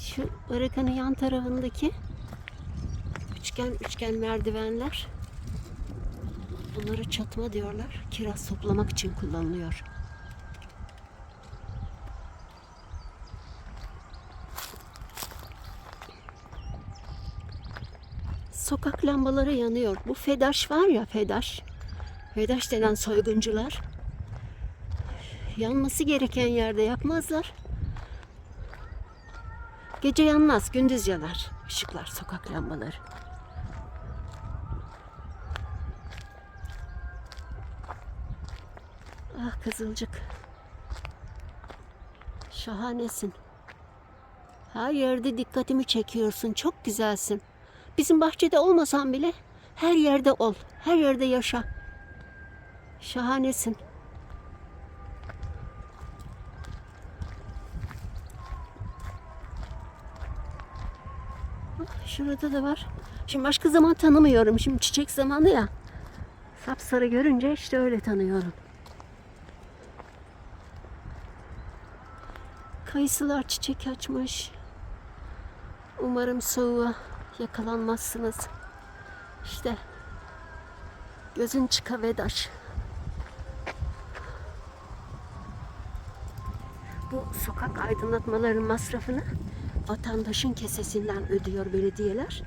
Şu barakanın yan tarafındaki üçgen üçgen merdivenler bunları çatma diyorlar. Kiraz toplamak için kullanılıyor. Sokak lambaları yanıyor. Bu FEDAŞ var ya FEDAŞ. FEDAŞ denen soyguncular. Yanması gereken yerde yapmazlar. Gece yanmaz, gündüz yanar ışıklar, sokak lambaları. Ah Kızılcık. Şahanesin. Her yerde dikkatimi çekiyorsun. Çok güzelsin. Bizim bahçede olmasan bile her yerde ol. Her yerde yaşa. Şahanesin. Şurada da var. Şimdi başka zaman tanımıyorum. Şimdi çiçek zamanı ya. Sapsarı görünce işte öyle tanıyorum. Kayısılar çiçek açmış. Umarım soğuğa yakalanmazsınız. İşte gözün çıka vedaş. Bu sokak aydınlatmaların masrafını vatandaşın kesesinden ödüyor belediyeler.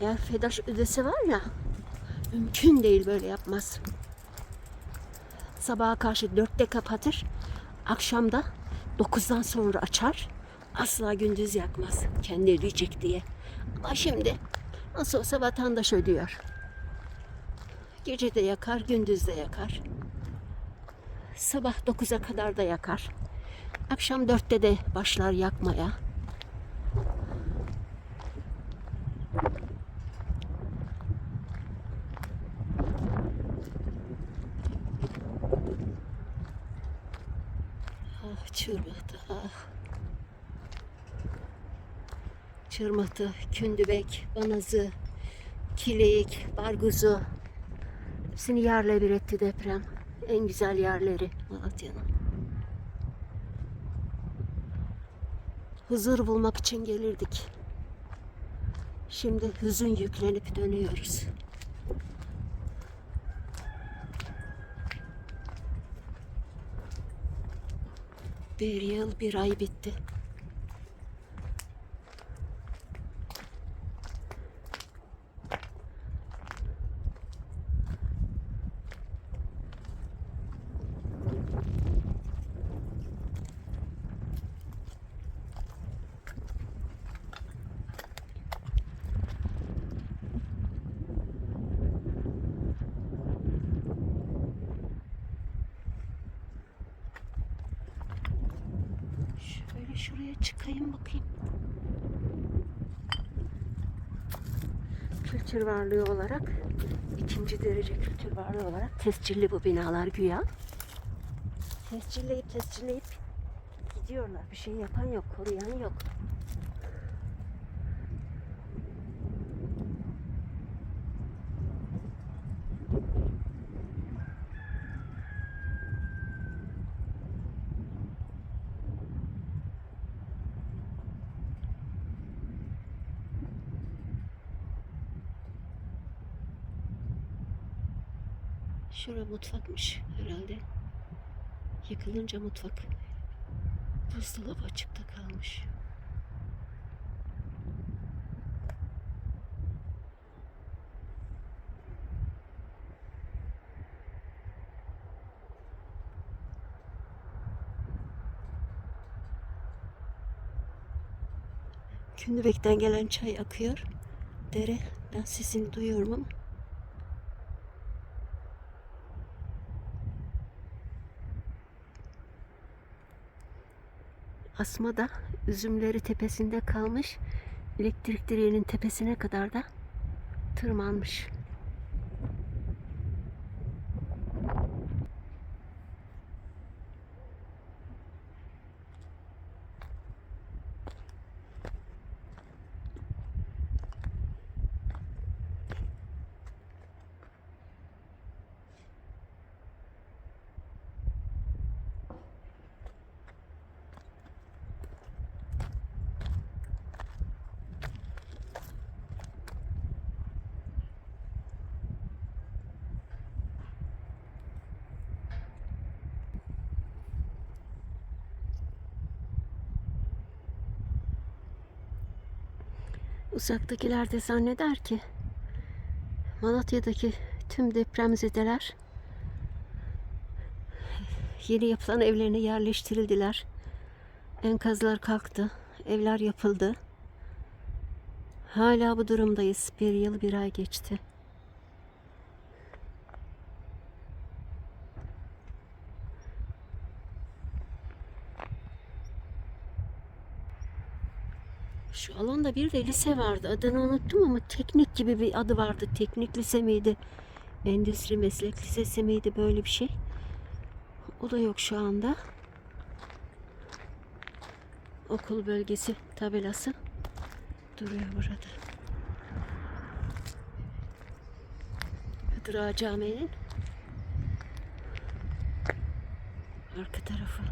Eğer FEDAŞ ödese var ya mümkün değil böyle yapmaz. Sabaha karşı dörtte kapatır. Akşamda dokuzdan sonra açar. Asla gündüz yakmaz. Kendi ödeyecek diye. Ama şimdi nasıl olsa vatandaş ödüyor. Gece de yakar, gündüz de yakar. Sabah 9'a kadar da yakar. Akşam 4'te de başlar yakmaya. Ah çırmıhtı ah. Çırmıhtı, kündübek, banazı, kileyik, barguzu. Hepsini yerle bir etti deprem. En güzel yerleri Malatya'nın. Huzur bulmak için gelirdik. Şimdi hüzün yüklenip dönüyoruz. Bir yıl bir ay bitti. Çıkayım bakayım. Kültür varlığı olarak ikinci derece kültür varlığı olarak tescilli bu binalar güya. Tescilleyip tescilleyip gidiyorlar. Bir şey yapan yok, koruyan yok. Şura mutfakmış herhalde. Yıkılınca mutfak. Buzdolabı açıkta kalmış. Kündübek'ten gelen çay akıyor. Dere, ben sesini duyuyorum ama asma da üzümleri tepesinde kalmış. Elektrik direğinin tepesine kadar da tırmanmış. Uzaktakiler de zanneder ki Malatya'daki tüm depremzedeler yeni yapılan evlerine yerleştirildiler. Enkazlar kalktı, evler yapıldı. Hala bu durumdayız. Bir yıl bir ay geçti. Şu alanda bir de lise vardı. Adını unuttum ama teknik gibi bir adı vardı. Teknik lise miydi? Endüstri meslek lisesi miydi? Böyle bir şey. O da yok şu anda. Okul bölgesi tabelası duruyor burada. Hıdır Ağa Camii'nin arka tarafı.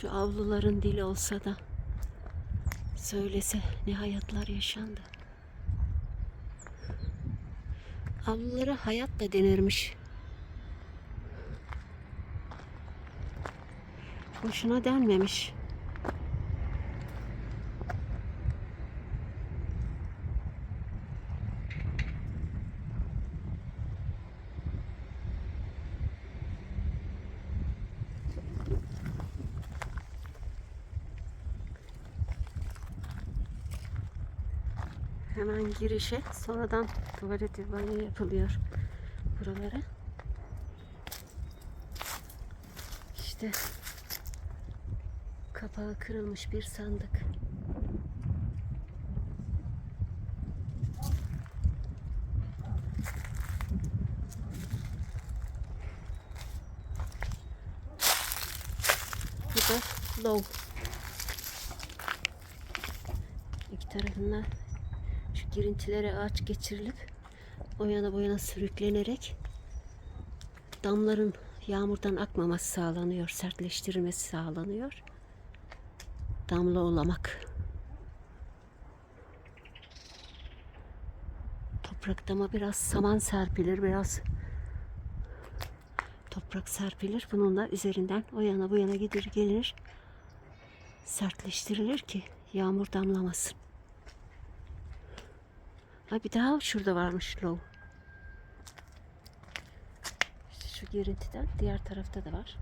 Şu avluların dili olsa da söylese ne hayatlar yaşandı. Avlulara hayat da denirmiş. Boşuna denmemiş. Hemen girişe sonradan tuvalet ve banyo yapılıyor buralara. İşte kapağı kırılmış bir sandık. Bu da low. İki tarafından girintilere ağaç geçirilip o yana bu yana sürüklenerek damların yağmurdan akmaması sağlanıyor, sertleştirilmesi sağlanıyor. Damla olamak. Topraktama biraz saman serpilir, biraz toprak serpilir. Bununla üzerinden o yana bu yana gider gelir. Sertleştirilir ki yağmur damlamasın. Ha bir daha şurada varmış lov. İşte şu girintiden diğer tarafta da var.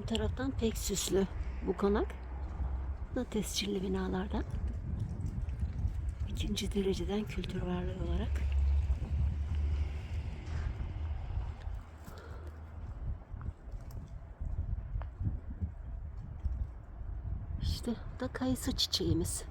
Ön taraftan pek süslü bu konak. Da tescilli binalardan. İkinci dereceden kültür varlığı olarak. İşte da kayısı çiçeğimiz.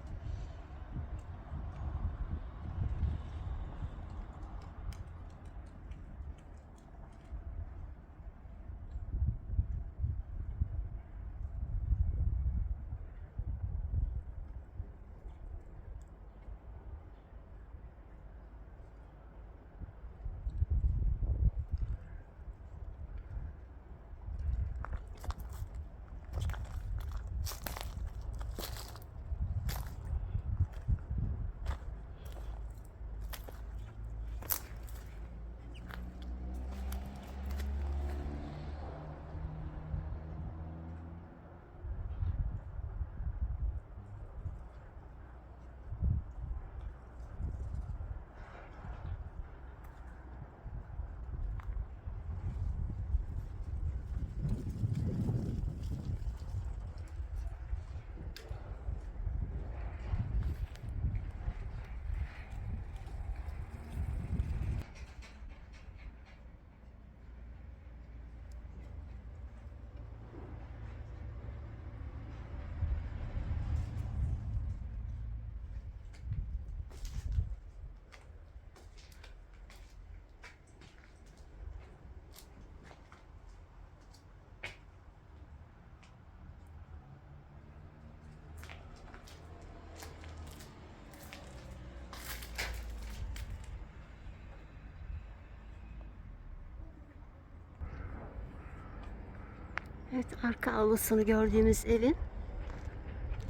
Evet arka avlusunu gördüğümüz evin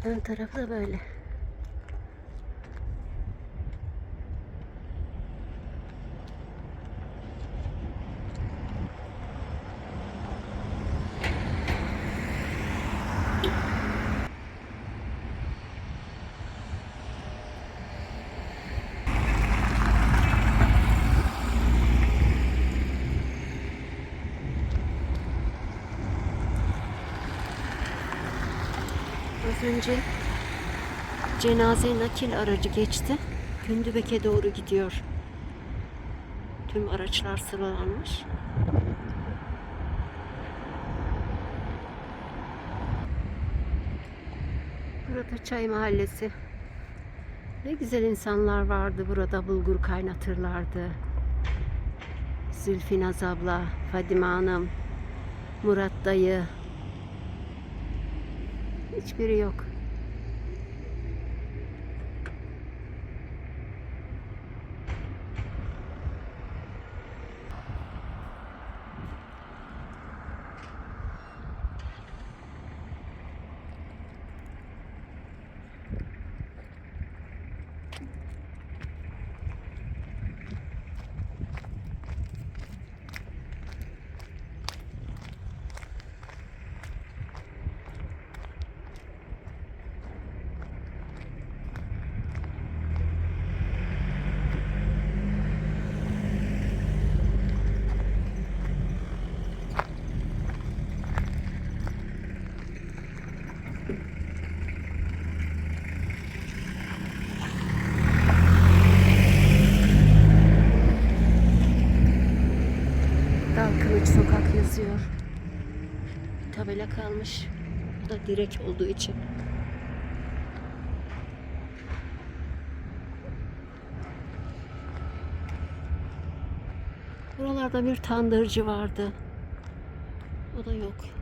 ön tarafı da böyle. Az önce cenaze nakil aracı geçti. Gündübek'e doğru gidiyor. Tüm araçlar sıralanmış. Burada çay mahallesi. Ne güzel insanlar vardı burada bulgur kaynatırlardı. Zülfinaz abla, Fadime Hanım, Murat dayı, Hiçbiri yok. Sokak yazıyor. Bir tabela kalmış. Bu da direk olduğu için. Buralarda bir tandırcı vardı. O da yok.